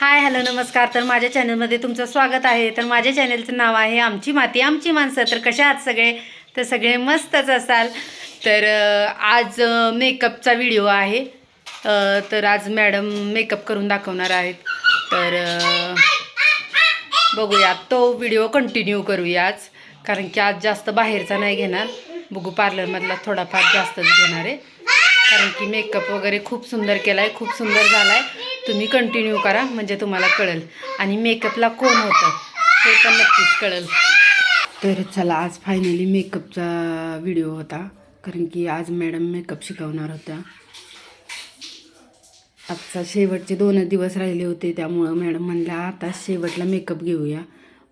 Hi hello नमस्कार. तर माझ्या चॅनलमध्ये तुमचं स्वागत आहे. तर माझ्या चॅनलचं नाव आहे आमची माती. आमची माणसं. तर कशा आहात सगळे? तर सगळे मस्तच असाल. तर आज मेकअपचा व्हिडिओ आहे. तर आज मॅडम मेकअप करून दाखवणार आहेत. तर बघूया. तो व्हिडिओ कंटिन्यू करूया आज. कारण की आज जास्त बाहेरचा नाही घेणार. बघू पार्लरमधला थोडाफार जास्तच घेणार आहे. कारण की मेकअप वगैरे खूप सुंदर केला आहे खूप सुंदर झाला आहे तुम्ही कंटिन्यू करा म्हणजे तुम्हाला कळेल. आणि मेकअपला कोण होतं हे पण नक्कीच कळेल. तर चला आज फायनली मेकअपचा व्हिडिओ होता. कारण की आज मॅडम मेकअप शिकवणार होत्या. आजचा शेवटचे दोनच दिवस राहिले होते त्यामुळं मॅडम म्हणल्या आता शेवटला मेकअप घेऊया.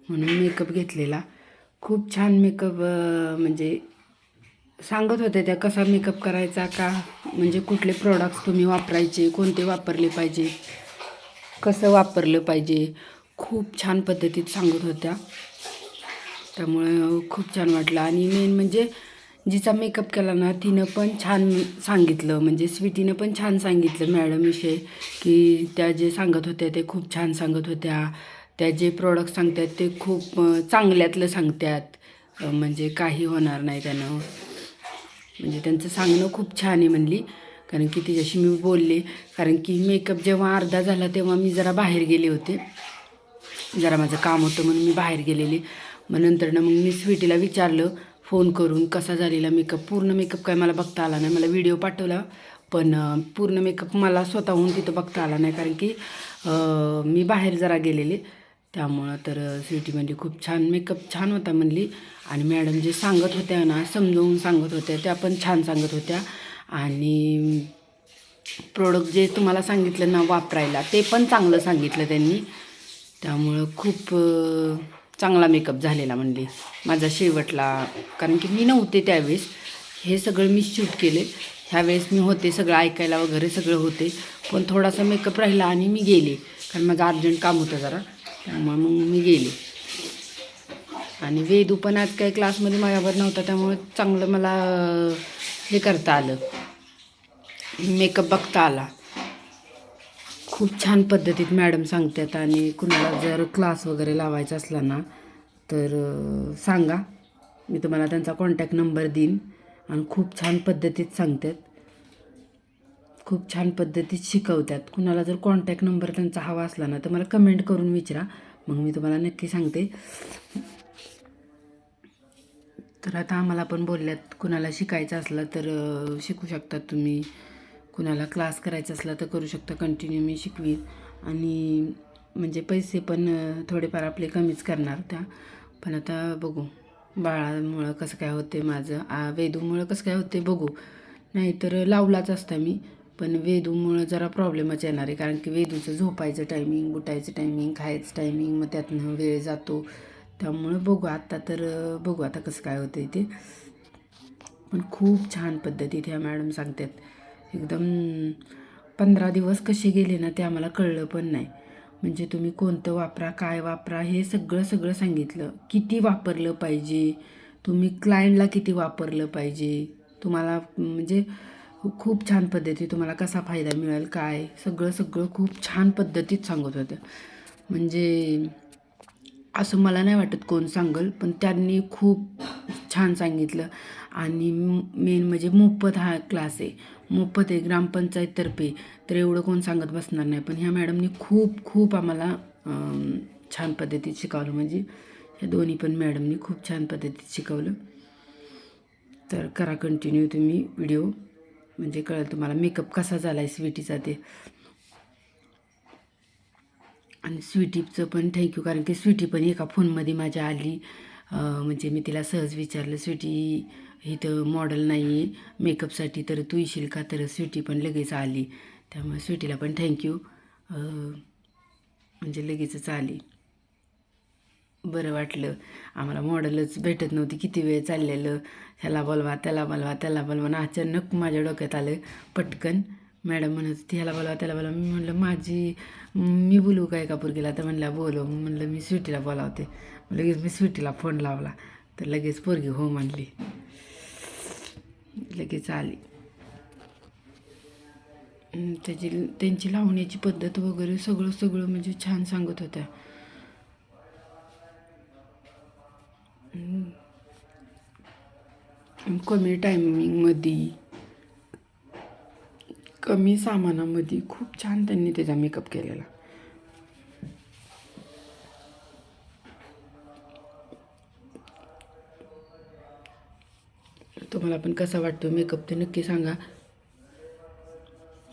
म्हणून मेकअप घेतलेला. खूप छान मेकअप म्हणजे सांगत होत्या त्या कसा मेकअप करायचा का? म्हणजे कुठले प्रोडक्ट्स तुम्ही वापरायचे कोणते वापरले पाहिजे कसं वापरलं पाहिजे? खूप छान पद्धतीत सांगत होत्या. त्यामुळे खूप छान वाटलं. आणि मेन म्हणजे जिचा मेकअप केला ना तिनं पण छान सांगितलं. म्हणजे स्वीटीनं पण छान सांगितलं मॅडमविषयी की त्या जे सांगत होत्या ते खूप छान सांगत होत्या. त्या जे प्रोडक्ट सांगतात ते खूप चांगल्यातलं सांगतात म्हणजे काही होणार नाही त्यानं. म्हणजे त्यांचं सांगणं खूप छान आहे म्हणली. कारण की तिच्याशी मी बोलले. कारण की मेकअप जेव्हा अर्धा झाला तेव्हा मी जरा बाहेर गेले होते. जरा माझं काम होतं म्हणून मी बाहेर गेलेले. मग नंतरनं मग मी स्वीटीला विचारलं फोन करून कसा झालेला मेकअप पूर्ण मेकअप काय मला बघता आला नाही. मला व्हिडिओ पाठवला पण पूर्ण मेकअप मला स्वतःहून तिथं बघता आला नाही. कारण की मी बाहेर जरा गेलेले. त्यामुळं तर स्वीटीमध्ये स्वीटी म्हणली खूप छान मेकअप छान होता म्हणली. आणि मॅडम जे सांगत होत्या ना समजवून सांगत होत्या त्या पण छान सांगत होत्या. आणि प्रोडक्ट जे तुम्हाला सांगितलं ना वापरायला ते पण चांगलं सांगितलं त्यांनी. त्यामुळं खूप चांगला मेकअप झालेला म्हणली. माझा शेवटला कारण की मी नव्हते त्यावेळेस. हे सगळं मी शूट केले. ह्यावेळेस मी होते सगळं ऐकायला वगैरे सगळं होते. पण थोडासा मेकअप राहिला आणि मी गेले. कारण माझं अर्जंट काम होतं जरा. त्यामुळे मग मी गेले. आणि वेदू पण आज काही क्लासमध्ये माझ्यावर नव्हता त्यामुळे चांगलं मला हे करता आलं. मेकअप बघता आला. खूप छान पद्धतीत मॅडम सांगतात आणि कुणाला जर क्लास वगैरे लावायचा असला ना तर सांगा. मी तुम्हाला त्यांचा कॉन्टॅक्ट नंबर देईन आणि खूप छान पद्धतीत सांगतात. खूप छान पद्धतीत शिकवतात. कुणाला जर कॉन्टॅक्ट नंबर त्यांचा हवा असला ना तर मला कमेंट करून विचारा. मग मी तुम्हाला नक्की सांगते. तर आता आम्हाला पण बोलल्यात कुणाला शिकायचं असलं तर शिकू शकतात तुम्ही. कुणाला क्लास करायचा असला तर करू शकता कंटिन्यू मी शिकवीन. आणि म्हणजे पैसे पण थोडेफार आपले कमीच करणार त्या. पण आता बघू बाळामुळं कसं काय होते माझं. आ वेदूमुळं कसं काय होते बघू. नाहीतर लावलाच असता मी. पण वेदूमुळं जरा प्रॉब्लेमच येणार आहे कारण की वेदूचं झोपायचं टायमिंग उठायचं टायमिंग खायचं टायमिंग मग त्यातनं वेळ जातो. त्यामुळं बघू आत्ता तर बघू आता कसं काय होतं ते. पण खूप छान पद्धतीत ह्या मॅडम सांगतात. एकदम पंधरा दिवस कसे गेले ना ते आम्हाला कळलं पण नाही. म्हणजे तुम्ही कोणतं वापरा काय वापरा हे सगळं सगळं सांगितलं. किती वापरलं पाहिजे? तुम्ही क्लायंटला किती वापरलं पाहिजे? तुम्हाला म्हणजे खूप छान पद्धती तुम्हाला कसा फायदा मिळेल काय? सगळं सगळं खूप छान पद्धतीत सांगत होतं. म्हणजे असं मला नाही वाटत कोण सांगल पण त्यांनी खूप छान सांगितलं. आणि मेन म्हणजे मोफत हा क्लास आहे. मोफत आहे ग्रामपंचायततर्फे तर एवढं कोण सांगत बसणार नाही. पण ह्या मॅडमनी खूप खूप आम्हाला छान पद्धतीत शिकवलं. म्हणजे ह्या दोन्ही पण मॅडमनी खूप छान पद्धतीत शिकवलं. तर करा कंटिन्यू तुम्ही व्हिडिओ म्हणजे कळेल तुम्हाला. मेकअप कसा झाला आहे स्वीटीचा ते. आणि स्वीटीचं पण थँक्यू कारण की स्वीटी पण एका फोनमध्ये माझ्या आली. म्हणजे मी तिला सहज विचारलं स्वीटी इथं मॉडेल नाही आहे मेकअपसाठी तर तू येशील का? तर स्वीटी पण लगेच आली. त्यामुळे स्वीटीला पण थँक्यू म्हणजे लगेचच आली. बरं वाटलं. आम्हाला मॉडेलच भेटत नव्हती. किती वेळ चाललेलं? ह्याला बोलवा त्याला बोलवा त्याला बोलवा. आणि अचानक माझ्या डोक्यात आलं पटकन. मॅडम म्हणत होती ह्याला बोलवा त्याला बोलवा. मी म्हणलं माझी मी बोलू काय कापूर गेला तर म्हणलं बोलव. म्हणलं मी स्वीटीला बोलावते. लगेच मी स्वीटीला फोन लावला. तर लगेच पोरगी हो म्हणली. लगेच आली. त्याची त्यांची लावण्याची पद्धत वगैरे सगळं सगळं म्हणजे छान सांगत होत्या. कमी टायमिंगमध्ये कमी सामानामध्ये खूप छान त्यांनी त्याचा मेकअप केलेला. तुम्हाला पण कसा वाटतो मेकअप ते नक्की सांगा.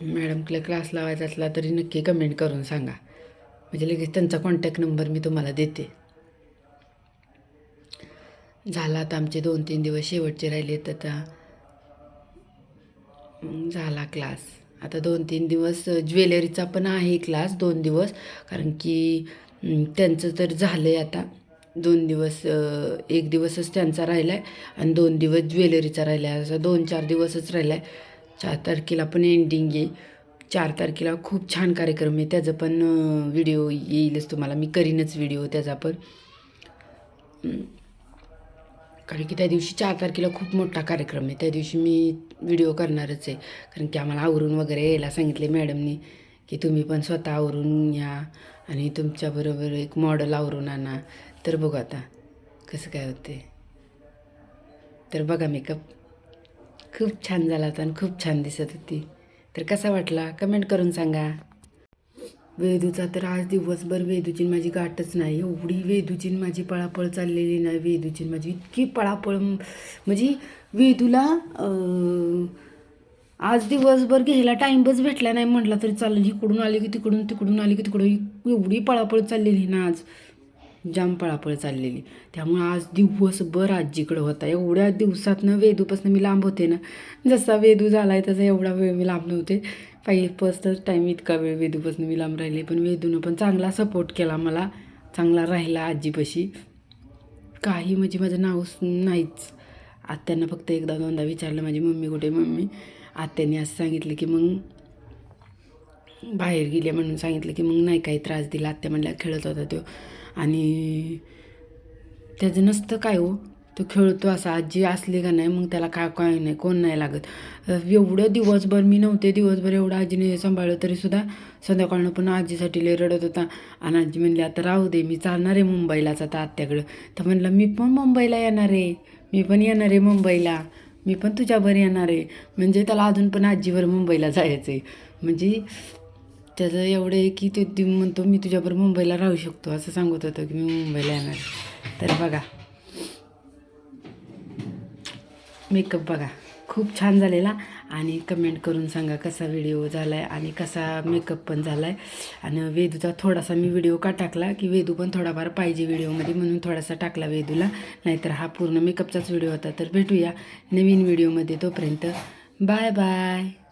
मॅडमला क्लास लावायचा असला तरी नक्की कमेंट करून सांगा. म्हणजे लगेच त्यांचा कॉन्टॅक्ट नंबर मी तुम्हाला देते. झाला आता आमचे दोन तीन दिवस शेवटचे राहिलेत आता. झाला क्लास आता दोन तीन दिवस ज्वेलरीचा पण आहे क्लास दोन दिवस. कारण की त्यांचं तर झालं आहे आता. दोन दिवस एक दिवसच त्यांचा राहिला आहे आणि दोन दिवस ज्वेलरीचा राहिला आहे असं दोन चार दिवसच राहिला आहे चार तारखेला पण एंडिंग आहे. चार तारखेला खूप छान कार्यक्रम आहे. त्याचं पण व्हिडिओ येईलच तुम्हाला. मी करीनच व्हिडिओ त्याचा पण. कारण की त्या दिवशी चार तारखेला खूप मोठा कार्यक्रम आहे. त्या दिवशी मी व्हिडिओ करणारच आहे. कारण की आम्हाला आवरून वगैरे यायला सांगितले मॅडमनी की तुम्ही पण स्वतः आवरून या आणि तुमच्याबरोबर एक मॉडेल आवरून आणा. तर बघू आता कसं काय होते तर बघा मेकअप खूप छान झाला होता आणि खूप छान दिसत होती. तर कसा वाटला? कमेंट करून सांगा. वेदूचा तर आज दिवसभर वेदूची माझी गाठच नाही. एवढी वेदूची माझी पळापळ चाललेली नाही. वेदूची माझी इतकी पळापळ म्हणजे वेदूला आज दिवसभर घ्यायला टाईमच भेटला नाही म्हटला तरी चालेल. इकडून आली की तिकडून तिकडून आली की तिकडून. एवढी पळापळ चाललेली ना आज. जाम पळापळ चाललेली. त्यामुळे आज दिवसभर आजीकडं होता. एवढ्या दिवसातनं वेदूपासून मी लांब होते ना. जसा वेदू झाला आहे तसा एवढा वेळ मी लांब नव्हते. पाहिजे फर्स्टच टाईम इतका वेळ वेदूपासून मी लांब राहिले पण वेदूनं पण चांगला सपोर्ट केला मला. चांगला राहिला आजीपाशी. काही म्हणजे माझं नावच नाहीच. आत्यांना फक्त एकदा दोनदा विचारलं माझी मम्मी कुठे मम्मी आत्याने असं सांगितलं की मग बाहेर गेले म्हणून सांगितलं की मग नाही काही त्रास दिला. आत्या म्हणल्या खेळत होता तो. आणि त्याचं नसतं काय हो तो खेळतो असा आजी असली का नाही मग त्याला काय काय नाही कोण नाही लागत. एवढं दिवसभर मी नव्हते दिवसभर एवढं आजीने सांभाळलं तरीसुद्धा संध्याकाळनं पण आजीसाठी लय रडत होता. आणि आजी म्हणली आता राहू दे मी चालणार आहे मुंबईलाच आता आत्याकडं. तर म्हणलं मी पण मुंबईला येणार आहे. मी पण येणार आहे मुंबईला. मी पण तुझ्यावर येणार आहे. म्हणजे त्याला अजून पण आजीवर मुंबईला जायचं आहे. म्हणजे त्याचं एवढं आहे की ते ती म्हणतो मी तुझ्याबरोबर मुंबईला राहू शकतो. असं सांगत होतं की मी मुंबईला येणार तर बघा. मेकअप बघा. खूप छान झालेला आणि कमेंट करून सांगा कसा व्हिडिओ झाला आहे आणि कसा मेकअप पण झाला आहे आणि वेदूचा थोडासा मी व्हिडिओ का टाकला की वेदू पण थोडाफार पाहिजे व्हिडिओमध्ये म्हणून थोडासा टाकला वेदूला. नाहीतर हा पूर्ण मेकअपचाच व्हिडिओ होता. तर भेटूया नवीन व्हिडिओमध्ये तोपर्यंत. Bye bye.